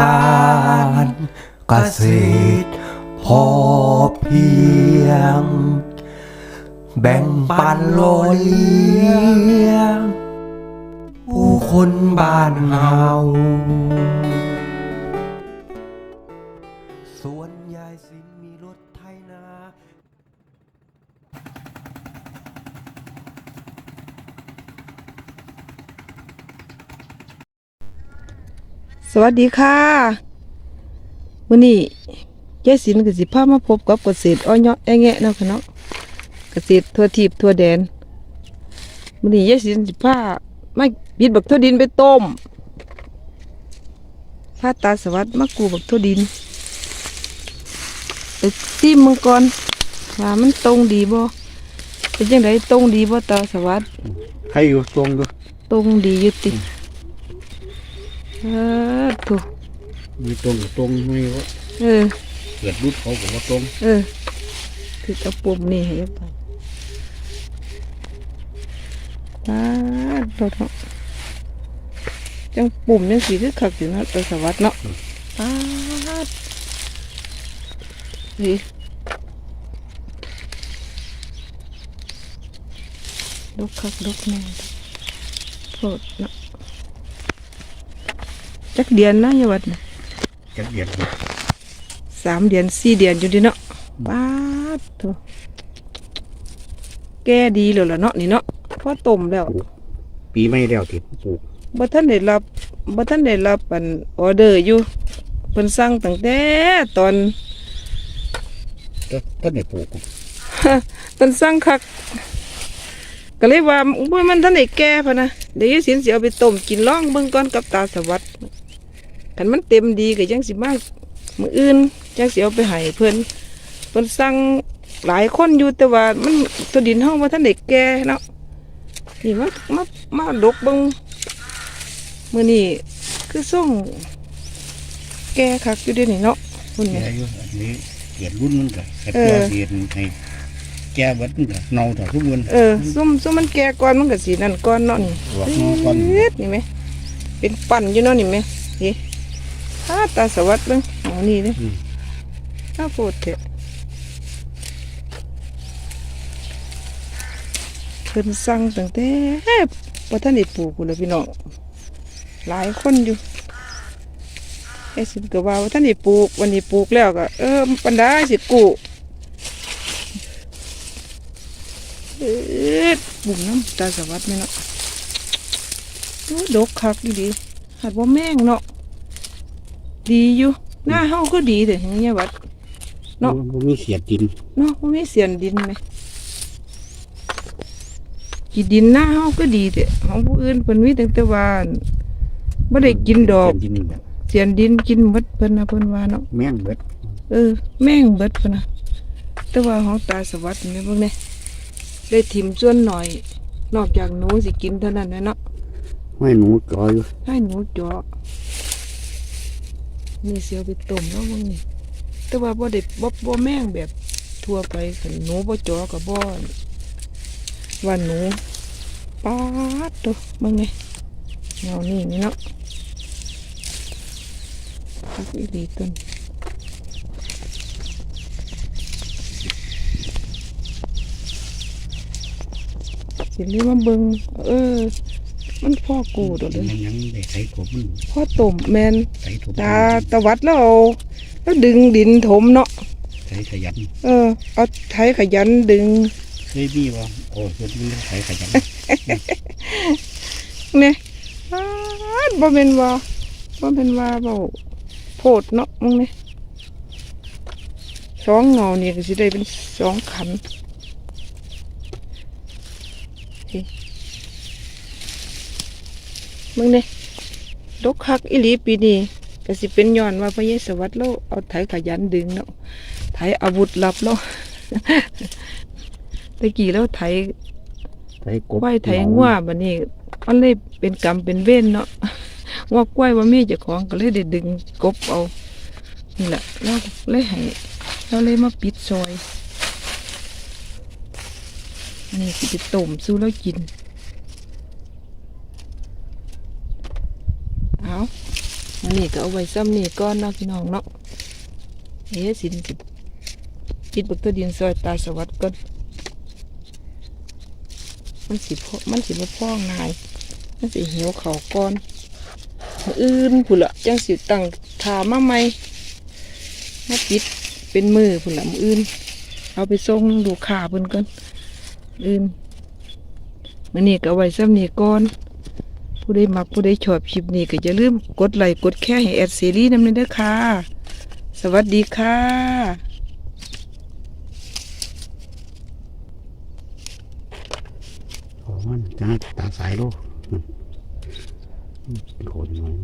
การเกษตรพอเพียง แบ่งปันโลยเลี้ยงผู้คนบ้านเฮาสวนยายสินมีรถไถนา สวัสดีค่ะวันนี้ยายสินกับสิพามาพบกับเกษตรอ้อยเนาะแอะแงะเนาะค่ะเนาะเกษตรทั่วทิพย์ทั่วแดนวันนี้ยายสินสิพามาบิดบักทั่วดินไปต้มพาตาสวัสดมากูบักทั่วดินไปซิมมังกรว่ามันตรงดีบ่เป็นยังไงตรงดีบ่ตาสวัสดให้อยู่ตรงดูตรงดีอยู่ติเออ ถูกมีตรงกับตรงไม่ว่าเออเกิดรุดเขาบอกว่าตรง เออคือเอาปุ่มนี่ให้ไปอ่าเราเนาะจังปุ่มยังสีคือขักอยู่เนาะตัวสวัสดเนาะอ่าดีดกคักดกแน่โทษเนาะ จักเดือนนะอยาวัดนะจะเบียดสามเดือนสี่เดือนอยู่ดีเนาะป้าดโถแก่ดีแล้วล่ะเนาะนี่เนาะพอต้มแล้วปีไม่แล้วติดปลูกบ่ทันได้รับบ่ทันได้รับอันออเดอร์อยู่เพิ่นสั่งตั้งแต่ตอนก็ท่านได้ปลูกเพิ่นสั่งคักก็เลยว่าอุ้ยมันทันได้แก่พะนะเดี๋ยวยายสินสิเอาไปต้มกินลองเบิ่งก่อนกับตาสวัสดิ์ คันมันเต็มดีก็จังสิมามื้ออื่นจังสิเอาไปให้เพิ่นเพิ่นสั่งหลายคนอยู่แต่ว่ามันตัวดินเฮาบ่ทันได้แก่เนาะนี่มามามาดกเบิ่งมื้อนี้คือส่งแก่คักอยู่เด้นี่เนาะพุ่นแก่นี่อยู่อันนี้เกิดรุ่นมันก็แต่เอตัวอเรียนให้แก่วัดมันก็เน่าแต่ทุกวันเออซุ่มซุ่มมันแก่ก่อนมันก็สีนั่นก่อนเนาะนี่หลอกน้องก่อนเฮ็ดนี่ไหม เป็นปั่นอยู่เนาะนี่ไหมเฮ้ ถ้าตาสวัสดิ์เบิ่งเอานี่เด้อถ้าโพดเถอะเพิ่นสั่งตั้งแต่บ่ทันได้ปลูกพุ่นล่ะพี่น้องหลายคนอยู่ไอ้สิก็ว่าว่าท่านได้ปลูก วันนี้ปลูกแล้วก็เออปันได้สิกูเอ็ดบุ่มน้ำตาสวัสดิ์แม่เนาะดกคักดีๆหัดว่าแม่งเนาะ ดีอยู่ หน้าเฮาก็ดีแต่อย่างเงี้ยวัด เนาะมันมีเสียดดินเนาะบ่มีเสียนดินไหมกีดินหน้าเฮาก็ดีแต่ของผู้อื่นเพิ่นมีแต่แต่ว่าบ่ได้กินดอก เสียดินแบบเสียนดินกินหมดเพิ่นนะเพิ่นว่าเนาะ แม่งเบิดเออแม่งเบิดเพิ่นนะแต่ว่าของตาสวัสดิ์นี่เบิ่งนี่ได้ทิมส่วนหน่อย นอกจากหนูสิกินเท่านั้นแหละเนาะให้หนูจอยอยู่ให้หนูเจาะ นี่เสียวไปต้มแล้วเบิ่งนี่แต่ว่าบ่ได้บ่บ่แม่งแบบทั่วไปคันหนูบ่จาะก็บ่ว่าหนูปาดตัวเบิ่งนี่เงานี่นี่เนาะคักอีหลีต้นสิเรียกว่าเบิงเออ มันพ่อกูดอกเลมัยนยังได้ใส่ถมมันพ่อต้มแมนใส่ถมตาตะวัดแล้วเอาแล้วดึงดินถมเนาะใส่ขยันเออเอาไถขยันดึงเคยมีว่าโอ้คนมันใส่ขยันเนี่ยอ้าดบ่เป็นว่าบ่เป็นว่าเบาโพดเนาะมึงเนี่ยสองเงานี่ก็สิได้เป็นสองขันเฮ้ มึงเนี่ยดกคักอีหลีปีนี้ก็สิเป็นย้อนว่าพระเยสวัสดิ์เราเอาไถขยันดึงเนาะไถอาวุธลับเราตะกี้แล้วไถใส่กบควายไถงัวบัดนี้มันเลยเป็นกรรมเป็นเว้นเนาะว่ากล้วยว่ามีเจ้าของก็เลยได้ดึงกบเอา นี่แหละแล้วเลยให้เราเลยมาปิดซอยอันนี้สิไปต้มสู้แล้วกินเอา อั นนี้ก็เอาไว้ซ้ำนี่ก้อนเนาะพี่น้องเนาะเอ๊ะสินสิปิดบักตัวดินซอยตาสวัสดิ์ก่อนมันสิพอมันสิบ่พ้องนายมันสิหิวเขาก่อนอื่นพุ่นละจังสิตั้งถามาใหม่มาปิดเป็นมือพุ่นละมืออื่น เอาไปส่งลูกค้าเพิ่นก่อนอื่นมื้อนี้ก็เอาไว้ซ้ำนี่ก่อน ผู้ได้มักผู้ได้ชอบคลิปนี้ก็อย่าลืมกดไลค์กดแค่ให้แอดซีรีส์นำเด้อค่ะ สวัสดีค่ะโอ้มันจ้าตาสายโลกโขนหน่อย